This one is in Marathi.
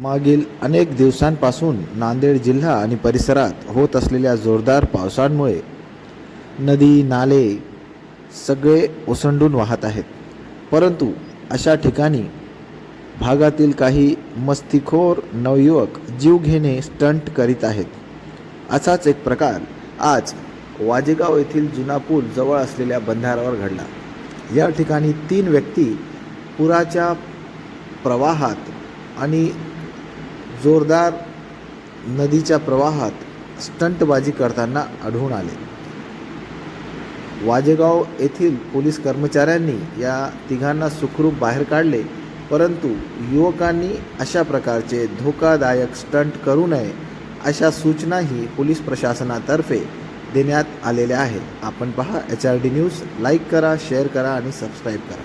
मागील अनेक दिवसांपासून नांदेड जिल्हा आणि परिसरात होत असलेल्या जोरदार पावसांमुळे नदी नाले सगळे ओसंडून वाहत आहेत. परंतु अशा ठिकाणी भागातील काही मस्तीखोर नवयुवक जीवघेणे स्टंट करीत आहेत. असाच एक प्रकार आज वाजेगाव येथील जुना पूल जवळ असलेल्या बंधाऱ्यावर घडला. या ठिकाणी तीन व्यक्ती पुराच्या प्रवाहात आणि जोरदार नदीच्या प्रवाहात स्टंटबाजी करताना आढळून आले. वाजेगाव येथील पोलीस कर्मचाऱ्यांनी या तिघांना सुखरूप बाहेर काढले परंतु युवकांनी अशा प्रकारचे धोकादायक स्टंट करू नये अशा सूचनाही पोलीस प्रशासनातर्फे देण्यात आलेल्या आहेत. आपण पहा H R D news. Like करा शेअर करा आणि सबस्क्राईब करा.